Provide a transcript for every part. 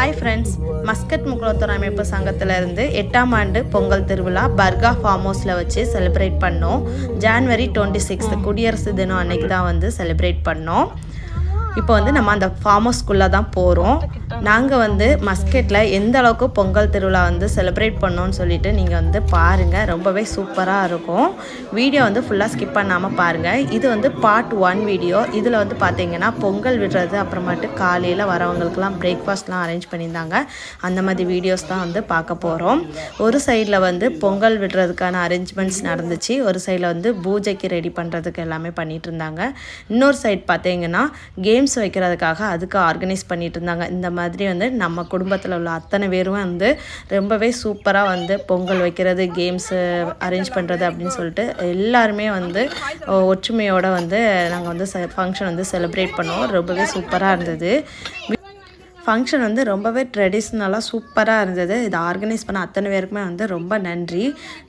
Hi friends Muscat Mukkulathur அமைப்பு சங்கத்திலிருந்து எட்டாம் ஆண்டு பொங்கல் திருவிழா பர்கா ஃபார்ம் ஹவுஸில் வச்சு செலிப்ரேட் பண்ணோம் ஜான்வரி டுவெண்ட்டி சிக்ஸ்த் குடியரசு தினம் அன்னைக்கு தான் வந்து செலிப்ரேட் பண்ணோம் இப்போ வந்து நம்ம அந்த ஃபார்ம் ஹவுஸ்க்குள்ளே தான் போகிறோம் நாங்கள் வந்து மஸ்கெட்டில் எந்த அளவுக்கு பொங்கல் திருவிழா வந்து செலிப்ரேட் பண்ணோம்னு சொல்லிட்டு நீங்கள் வந்து பாருங்கள் ரொம்பவே சூப்பராக இருக்கும். வீடியோ வந்து ஃபுல்லாக ஸ்கிப் பண்ணாமல் பாருங்கள் இது வந்து பார்ட் ஒன் வீடியோ இதில் வந்து பார்த்தீங்கன்னா பொங்கல் விடுறது அப்புறமேட்டு காலையில் வரவங்களுக்குலாம் பிரேக்ஃபாஸ்ட்லாம் அரேஞ்ச் பண்ணியிருந்தாங்க. அந்த மாதிரி வீடியோஸ் தான் வந்து பார்க்க போகிறோம் ஒரு சைடில் வந்து பொங்கல் விடுறதுக்கான அரேஞ்ச்மெண்ட்ஸ் நடந்துச்சு. ஒரு சைடில் வந்து பூஜைக்கு ரெடி பண்ணுறதுக்கு எல்லாமே பண்ணிகிட்டு இருந்தாங்க. இன்னொரு சைட் பார்த்தீங்கன்னா கேம்ஸ் வைக்கிறதுக்காக அதுக்கு ஆர்கனைஸ் பண்ணிட்டு இருந்தாங்க இந்த மாதிரி வந்து நம்ம குடும்பத்தில் உள்ள அத்தனை பேரும் வந்து ரொம்பவே சூப்பராக வந்து பொங்கல் வைக்கிறது கேம்ஸு அரேஞ்ச் பண்ணுறது அப்படின்னு சொல்லிட்டு எல்லாருமே வந்து ஒற்றுமையோடு வந்து நாங்கள் வந்து ஃபங்க்ஷன் வந்து செலிப்ரேட் பண்ணோம். ரொம்பவே சூப்பராக இருந்தது. ஃபங்க்ஷன் வந்து ரொம்பவே ட்ரெடிஷ்னலாக சூப்பராக இருந்தது. இதை ஆர்கனைஸ் பண்ண அத்தனை பேருக்குமே வந்து ரொம்ப நன்றி.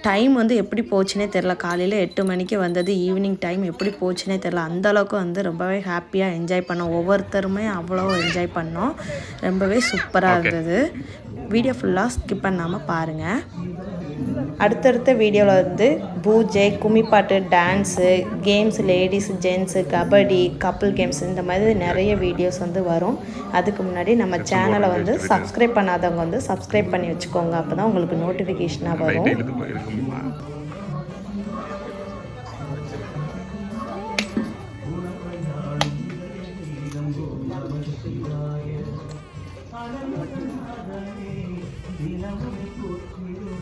டைம் வந்து எப்படி போச்சுனே தெரில காலையில் எட்டு மணிக்கு வந்தது ஈவினிங் டைம் எப்படி போச்சுனே தெரில அந்த அளவுக்கு வந்து ரொம்பவே ஹாப்பியாக என்ஜாய் பண்ணோம். ஒவ்வொருத்தருமே அவ்வளோ என்ஜாய் பண்ணோம். ரொம்பவே சூப்பராக இருந்தது. வீடியோ ஃபுல்லாக ஸ்கிப் பண்ணாமல் பாருங்கள் அடுத்தடுத்த வீடியோவில் வந்து பூஜை கும்மிப்பாட்டு dance games ladies gents kabaddi couple games இந்த மாதிரி நிறைய வீடியோஸ் வந்து வரும். அதுக்கு முன்னாடி நம்ம சேனலை வந்து சப்ஸ்கிரைப் பண்ணாதவங்க வந்து சப்ஸ்கிரைப் பண்ணி வச்சுக்கோங்க. அப்போ தான் உங்களுக்கு நோட்டிஃபிகேஷனாக வரும். லைட்டை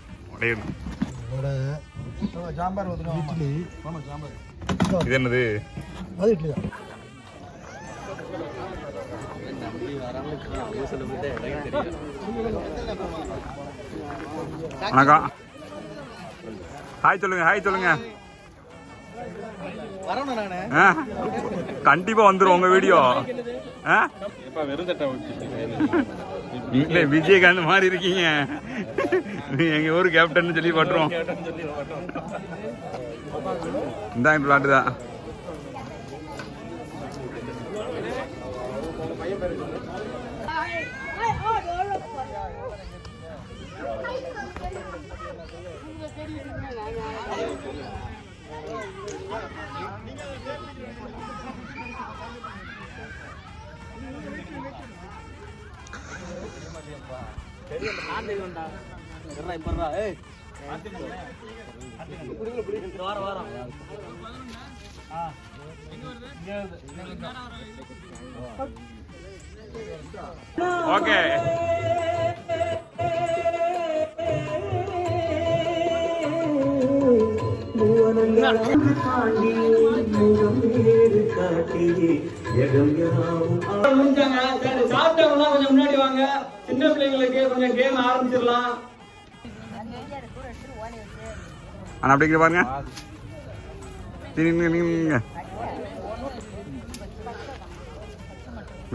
இது என்னது? அது இட்லி தான். வணக்கம். ஹாய் சொல்லுங்க ஹாய் சொல்லுங்க. வரணும் நானே. ஆ? கண்டிப்பா வந்துரும் உங்க வீடியோ. ஆ? நீங்களே விஜயகாந்த் மாதிரி இருக்கீங்க. நீ எங்க ஊர் கேப்டன் சொல்லி பட்டுரும் இந்தாங்க விளாட்டு தான். ஓகே. முடிஞ்சாங்க. சரி சாப்பிட்டவங்களாம் கொஞ்சம் முன்னாடி வாங்க. சின்ன பிள்ளைங்களுக்கு கொஞ்சம் கேம் ஆரம்பிச்சிடலாம். அண்ணா அப்படிங்கிற பாருங்க. நீங்க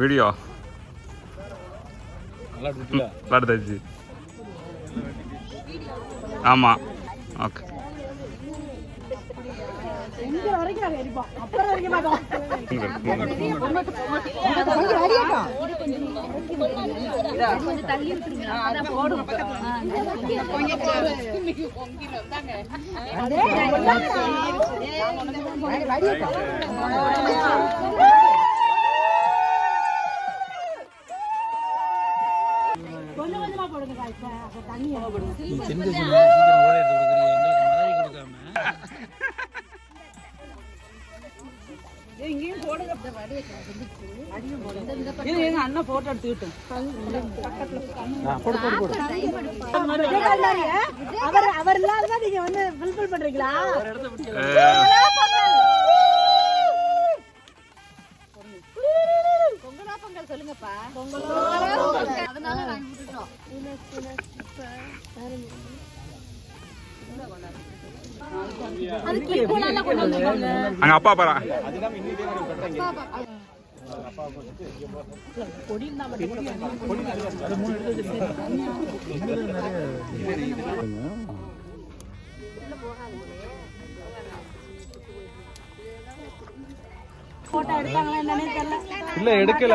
வீடியோ. விளாடுதாச்சு ஆமா. ஓகே. இங்க கொஞ்சம் கொஞ்சமா போடுங்க தண்ணி இது எங்க அண்ணன் போட்டோ. எடுத்துக்கிட்டோம் அவர் அவர் இல்லாததான் நீங்க வந்து ஃபுல்ஃபில் பண்றீங்களா சொல்லுங்கப்பா அதனால நாங்க விட்டுட்டோம் எடுத்தாங்களா என்னன்னு தெரியல. இல்ல எடுக்கல.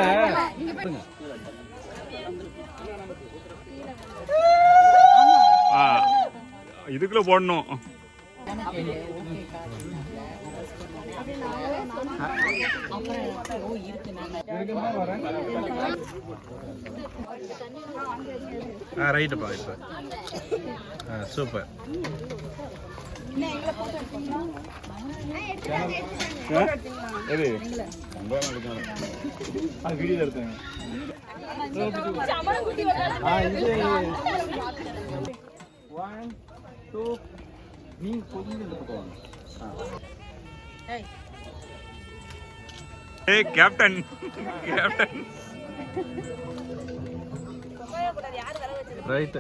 இதுக்குள்ள போடணும். ரைட்டுப்பா இப்போ சூப்பர் எது? வீடியோ எடுத்தாங்க ஒன் டூ நீ கொஞ்சம் போவாங்க ஏய் கேப்டன் கேப்டன் ரைட்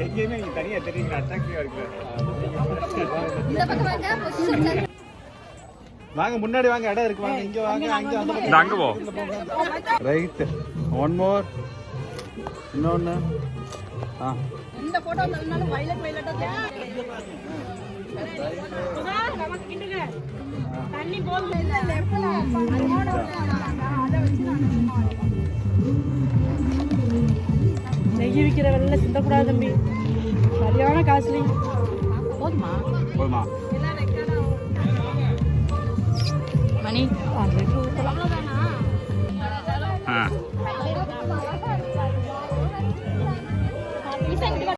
எங்கேயுமே தனியா தெரியுங்க அட்ராக்டிவா இருக்கு வாங்க முன்னாடி வாங்க இடம் இருக்கு. வாங்க இங்க வாங்க அங்க அந்த அங்க போ. ரைட் ஒன் மோர் இன்னொன்னு. ஆ. இந்த போட்டோ நல்ல வயலட் வயலட்டா நமக்கு கிண்டுங்க. தண்ணி போகுது இந்த இடத்துல அதை வச்சு நெய் விற்கிற வெள்ள சிந்தக்கூடாது தம்பி. சரியான காஸ்ட்லி போதுமா? போதுமா? มานี่อ่านเลยทุก